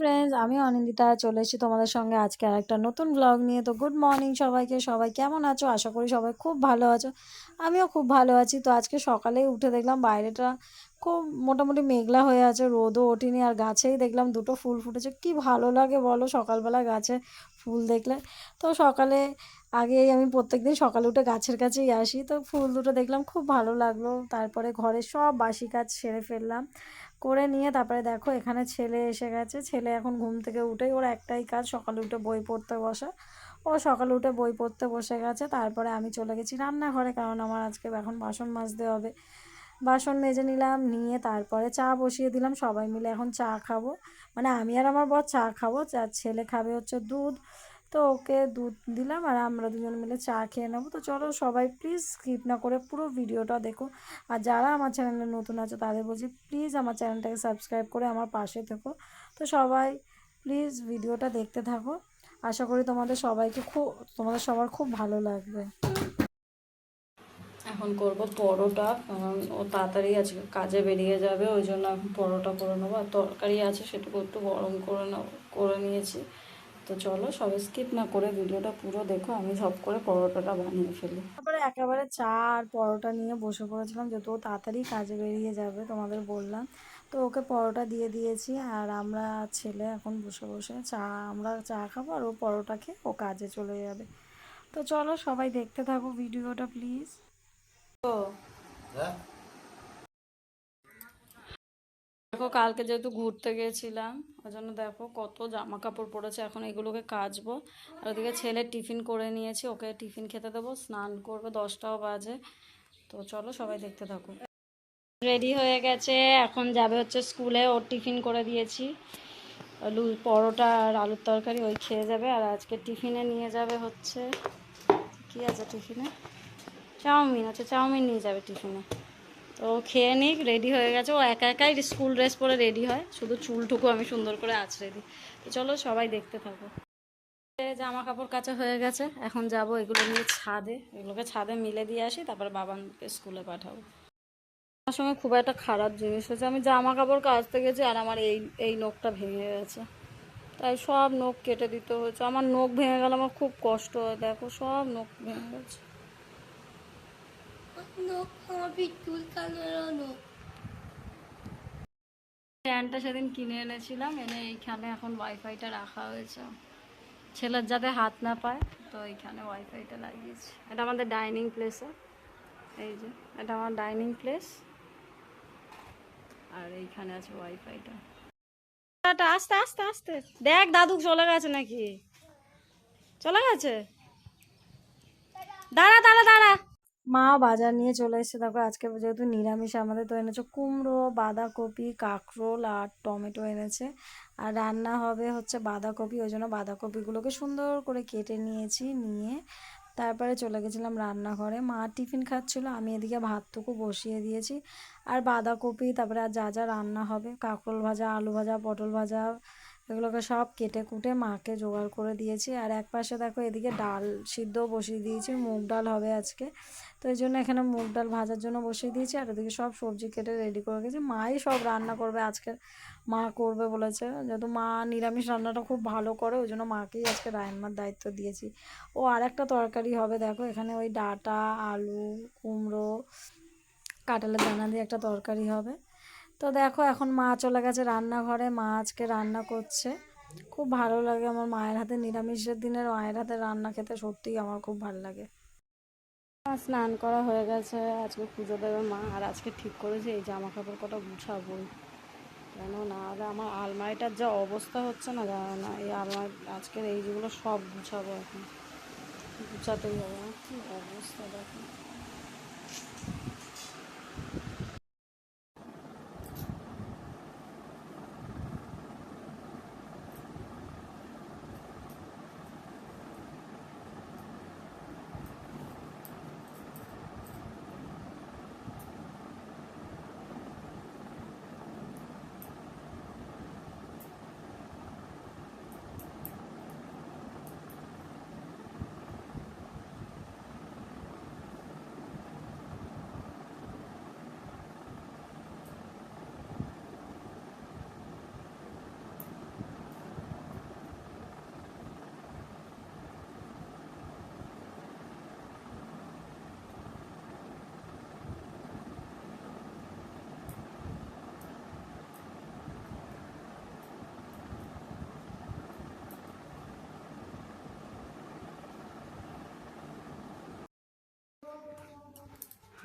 Friends আমি অনিন্দিতা চলে এসেছি তোমাদের সঙ্গে আজকে আর একটা নতুন ব্লগ নিয়ে। তো গুড মর্নিং সবাইকে, সবাই কেমন আছো? আশা করি সবাই খুব ভালো আছো। আমিও খুব ভালো আছি। তো আজকে সকালেই উঠে দেখলাম বাইরেটা খুব মোটামুটি মেঘলা হয়ে আছে, রোদও ওঠেনি আর গাছেই দেখলাম দুটো ফুল ফুটেছে। কি ভালো লাগে বলো সকালবেলা গাছে ফুল দেখলে। তো সকালে আগেই আমি প্রত্যেকদিন সকালে উঠে গাছের কাছেই আসি। তো ফুল দুটো দেখলাম, খুব ভালো লাগল। তারপরে ঘরে সব বাসি কাজ সেরে ফেললাম। করে নিয়ে তারপরে দেখো এখানে ছেলে এসে গেছে। ছেলে এখন ঘুম থেকে উঠেই ওর একটাই কাজ, সকালে উঠে বই পড়তে বসা। ও সকালে উঠে বই পড়তে বসে গেছে, তারপরে আমি চলে গেছি রান্নাঘরে কারণ আমার আজকে এখন বাসন মাজতে হবে। বাসন মেজে নিলাম, নিয়ে তারপরে চা বসিয়ে দিলাম, সবাই মিলে এখন চা খাব। মানে আমি আর আমার বর চা খাব, চা ছেলে খাবে হচ্ছে দুধ। তো ওকে দুধ দিলাম আর আমরা দুজন মিলে চা খেয়ে নেব। তো চলো সবাই প্লিজ স্কিপ না করে পুরো ভিডিওটা দেখো। আর যারা আমার চ্যানেলে নতুন আছে তাদের বলছি প্লিজ আমার চ্যানেলটাকে সাবস্ক্রাইব করে আমার পাশে থেকো। তো সবাই প্লিজ ভিডিওটা দেখতে থাকো। আশা করি তোমাদের সবাইকে খুব তোমাদের সবার খুব ভালো লাগবে। এখন করব পরোটা, কারণ ও তাড়াতাড়ি আজকে কাজে বেরিয়ে যাবে, ওই জন্য এখন পরোটা করে নেব। আর তরকারি আছে সেটুকু একটু গরম করে নেব, করে নিয়েছি। তো চলো সবাই স্কিপ না করে ভিডিওটা পুরো দেখো, আমি ঝপ করে পরোটাটা বানিয়ে ফেলি। তারপরে একেবারে চা আর পরোটা নিয়ে বসে পড়েছিলাম, যেহেতু ও তাড়াতাড়ি কাজে বেরিয়ে যাবে তোমাদের বললাম। তো ওকে পরোটা দিয়ে দিয়েছি আর আমরা ছেলে এখন বসে বসে চা, আমরা চা খাব আর ও পরোটা খেয়ে ও কাজে চলে যাবে। তো চলো সবাই দেখতে থাকো ভিডিওটা প্লিজ তো দেখো, কালকে যেহেতু ঘুরতে গিয়েছিলাম ওই জন্য দেখো কত জামা কাপড় পরেছে এখন এগুলোকে কাচবো। আর ওদিকে ছেলে টিফিন করে নিয়েছি, ওকে টিফিন খেতে দেবো। স্নান করবে, দশটাও বাজে। তো চলো সবাই দেখতে থাকো। রেডি হয়ে গেছে। এখন যাবে হচ্ছে স্কুলে, ওর টিফিন করে দিয়েছি। আলু পরোটা আর আলুর তরকারি ওই খেয়ে যাবে। আর আজকে টিফিনে নিয়ে যাবে হচ্ছে, কি আছে টিফিনে? চাউমিন আছে, চাউমিন নিয়ে যাবে টিফিনে। তো খেয়ে নিক রেডি হয়ে গেছে। ও একা একাই স্কুল ড্রেস পরে রেডি হয়। শুধু চুলটুকু আমি সুন্দর করে আছড়ে দিই। তো চলো সবাই দেখতে থাকো। জামা কাপড় কাচা হয়ে গেছে। এখন যাব এগুলো নিয়ে ছাদে। এগুলোকে ছাদে মিলে দিয়ে আসি, তারপর বাবাকে স্কুলে পাঠাবো। আমার সঙ্গে খুব একটা খারাপ জিনিস হয়েছে। আমি জামা কাপড় কাচতে গেছি আর আমার এই এই নখটা ভেঙে গেছে। তাই সব নখ কেটে দিতে হয়েছে। আমার নখ ভেঙে গেলে আমার খুব কষ্ট হয়। দেখো, সব নখ ভেঙে গেছে। ফ্যানটা সেদিন কিনে এনেছিলাম, এনে এইখানে এখন ওয়াইফাইটা রাখা হয়েছে। ছেলের যাতে হাত না পায়, তো এইখানে ওয়াইফাইটা লাগিয়েছি। এটা আমাদের ডাইনিং প্লেসে এই যে, এটা আমার ডাইনিং প্লেস আর এইখানে আছে ওয়াইফাইটা আস্তে আস্তে আস্তে। দেখ, দাদু চলে গেছে নাকি? চলে গেছে? দাঁড়া দাঁড়া দাঁড়া। মা বাজার নিয়ে চলে এসেছে। দেখো, আজকে যেহেতু নিরামিষ, আমাদের তো এনেছে কুমড়ো, বাঁধাকপি, কাঁকরোল আর টমেটো এনেছে। আর রান্না হবে হচ্ছে বাঁধাকপি, ওই জন্য বাঁধাকপিগুলোকে সুন্দর করে কেটে নিয়েছি, নিয়ে তারপরে চলে গেছিলাম রান্নাঘরে। মা টিফিন খাচ্ছিলো, আমি এদিকে ভাতটুকু বসিয়ে দিয়েছি। আর বাঁধাকপি, তারপরে আর যা যা রান্না হবে, কাঁকরোল ভাজা, আলু ভাজা, পটল ভাজা এগুলোকে সব কেটে কুটে মাকে জোগাড় করে দিয়েছি। আর এক পাশে দেখো এদিকে ডাল সিদ্ধ বসিয়ে দিয়েছি, মুগ ডাল হবে আজকে। তো এই জন্য এখানে মুগ ডাল ভাজার জন্য বসিয়ে দিয়েছি, আর এদিকে সব সবজি কেটে রেডি করে গেছি মাই সব রান্না করবে আজকে, মা করবে বলেছে। যেহেতু মা নিরামিষ রান্নাটা খুব ভালো করে, ওই জন্য মাকেই আজকে রান্নার দায়িত্ব দিয়েছি। ও আর একটা তরকারি হবে দেখো, এখানে ওই ডাটা, আলু, কুমড়ো, কাঁঠালের দানা দিয়ে একটা তরকারি হবে। তো দেখো এখন মা চলে গেছে রান্নাঘরে। মা আজকে রান্না করছে। খুব ভালো লাগে আমার মায়ের হাতে, নিরামিষের দিনের মায়ের হাতে রান্না খেতে সত্যিই আমার খুব ভালো লাগে। স্নান করা হয়ে গেছে, আজকে পুজো দেবে মা। আর আজকে ঠিক করেছে এই জামা কাপড় কটা গুছাবো। কেন না হলে আমার আলমারিটার যা অবস্থা হচ্ছে না, জানো না? এই আলমারি, আজকের এই যেগুলো সব গুছাবো এখন। গুছাতেই হবে অবস্থা দেখো।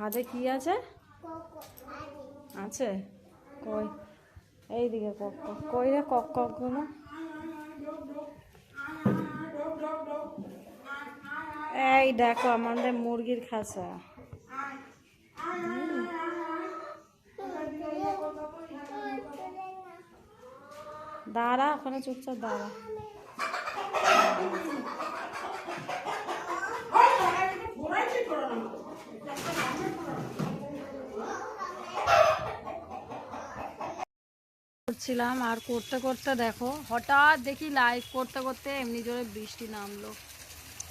খাদে কি আছে আছে কই এইদিকে কক কক কই রে কক ককগুলো এই দেখো আমাদের মুরগির খাঁচা দাঁড়া ওখানে চুপচাপ দাঁড়া করছিলাম আর করতে করতে দেখো, হঠাৎ দেখি লাইভ করতে করতে এমনি জোরে বৃষ্টি নামলো।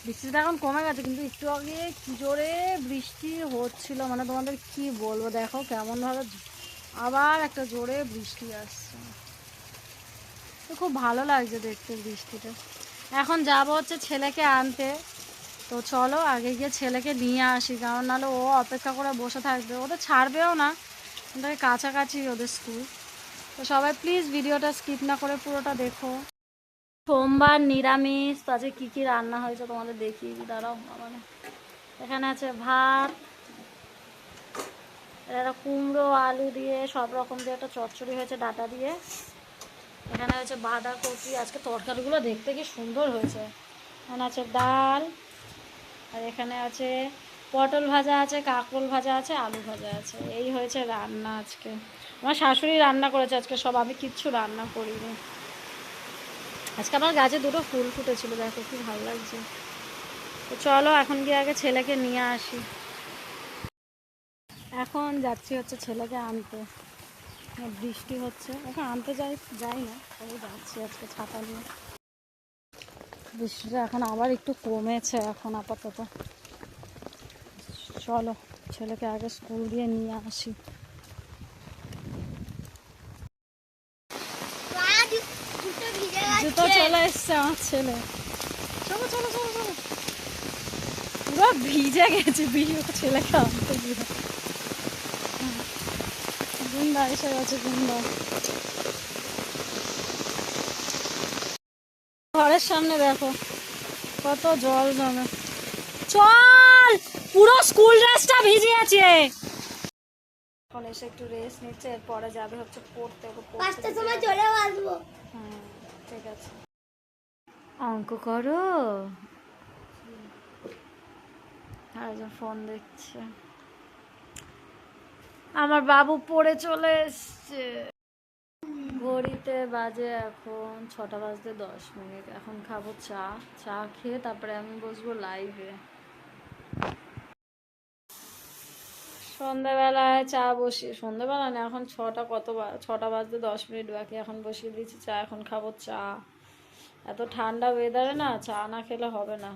বৃষ্টিটা এখন কমে গেছে, কিন্তু একটু আগে কি জোরে বৃষ্টি হচ্ছিল মানে তোমাদের কি বলব? দেখো কেমন ভাবে আবার একটা জোরে বৃষ্টি আসছে। খুব ভালো লাগছে দেখতে বৃষ্টিটা। এখন যাব হচ্ছে ছেলেকে আনতে। তো চলো আগে গিয়ে ছেলেকে নিয়ে আসি, কারণ নাহলে ও অপেক্ষা করে বসে থাকবে। ও তো ছাড়বেও না, ওদের কাছাকাছি ওদের স্কুল। তো সবাই প্লিজ ভিডিওটা স্কিপ না করে পুরোটা দেখো। সোমবার নিরামিষ, তো আজকে কী কী রান্না হয়েছে তোমাদের দেখি দাঁড়াও মানে এখানে আছে ভাত এটা কুমড়ো, আলু দিয়ে, সব রকম দিয়ে একটা চচ্চড়ি হয়েছে ডাটা দিয়ে। এখানে হচ্ছে বাঁধাকপি, আজকে তরকারিগুলো দেখতে কি সুন্দর হয়েছে। এখানে আছে ডাল আর এখানে আছে পটল ভাজা আছে, কাঁকরোল ভাজা আছে, আলু ভাজা আছে। এই হয়েছে রান্না আজকে। আমার শাশুড়ি রান্না করেছে আজকে, সব আমি কিচ্ছু রান্না করিনি। আজকে আমার গাছে দুটো ফুল ফুটেছিল, দেখো খুব ভালো লাগছে। তো চলো এখন গিয়ে আগে ছেলেকে নিয়ে আসি। এখন যাচ্ছি হচ্ছে ছেলেকে আনতে। বৃষ্টি হচ্ছে। এখন আনতে যাই যাই না, তবে যাচ্ছি আজকে ছাতা নিয়ে। বৃষ্টিটা এখন আবার একটু কমেছে এখন আপাতত। চলো, ছেলেকে আগে স্কুল দিয়ে নিয়ে আসি। জুতো চলে এসছে আমার ছেলে। চলো চলো চলো চলো। পুরো ভিজে গেছে বিজু ছেলেকে আনতে গিয়ে। গুন্ডা এসে গেছে, গুন্ডা। ঘরের সামনে দেখো। কত জল জমে। চল পুরো স্কুল ড্রেসটা ভিজে আছে। এখন এসে একটু রেস্ট নিচ্ছে এরপরে যাবে হচ্ছে পড়তে পাঁচটার সময়। চলেও আসব। হ্যাঁ ঠিক আছে। অঙ্ক করো। আরেকজন ফোন দেখছে। আমার বাবু পড়ে চলে এসছে। ঘড়িতে বাজে এখন ছটা বাজতে দশ মিনিট। এখন খাব চা। চা খেয়ে তারপরে আমি বসবো লাইভে সন্ধ্যাবেলায় চা বসি সন্ধ্যাবেলা না, এখন ছটা কত ছটা বাজতে দশ মিনিট বাকি। এখন বসিয়ে দিয়েছি চা, এখন খাব চা। এত ঠান্ডা ওয়েদারে না, চা না খেলে হবে না।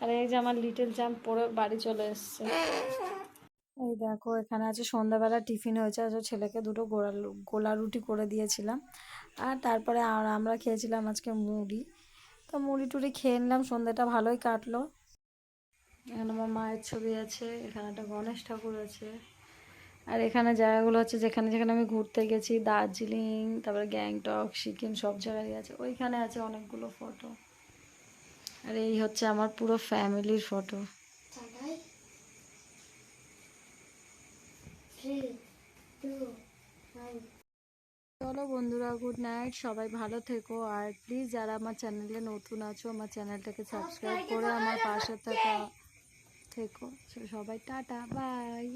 আর এই যে আমার লিটল চ্যাম্প পরে বাড়ি চলে এসছে। এই দেখো, এখানে আছে সন্ধ্যাবেলা টিফিন হয়েছে। আছে ছেলেকে দুটো গোলা গোলা রুটি করে দিয়েছিলাম। আর তারপরে আর আমরা খেয়েছিলাম আজকে মুড়ি। তো মুড়ি টুড়ি খেয়ে নিলাম, সন্ধ্যাটা ভালোই কাটলো। এখানে আমার মায়ের ছবি আছে, এখানে একটা গণেশ ঠাকুর আছে। আর এখানে জায়গাগুলো হচ্ছে যেখানে যেখানে আমি ঘুরতে গেছি, দার্জিলিং, তারপরে গ্যাংটক, সিকিম, সব জায়গায় আছে ওইখানে আছে অনেকগুলো ফটো আর এই হচ্ছে আমার পুরো ফ্যামিলির ফটো চলো বন্ধুরা গুড নাইট সবাই ভালো থেকো। আর প্লিজ যারা আমার চ্যানেলে নতুন আছো, আমার চ্যানেলটাকে সাবস্ক্রাইব করে আমার পাশে থাকা থেকো। সবাই টাটা বাই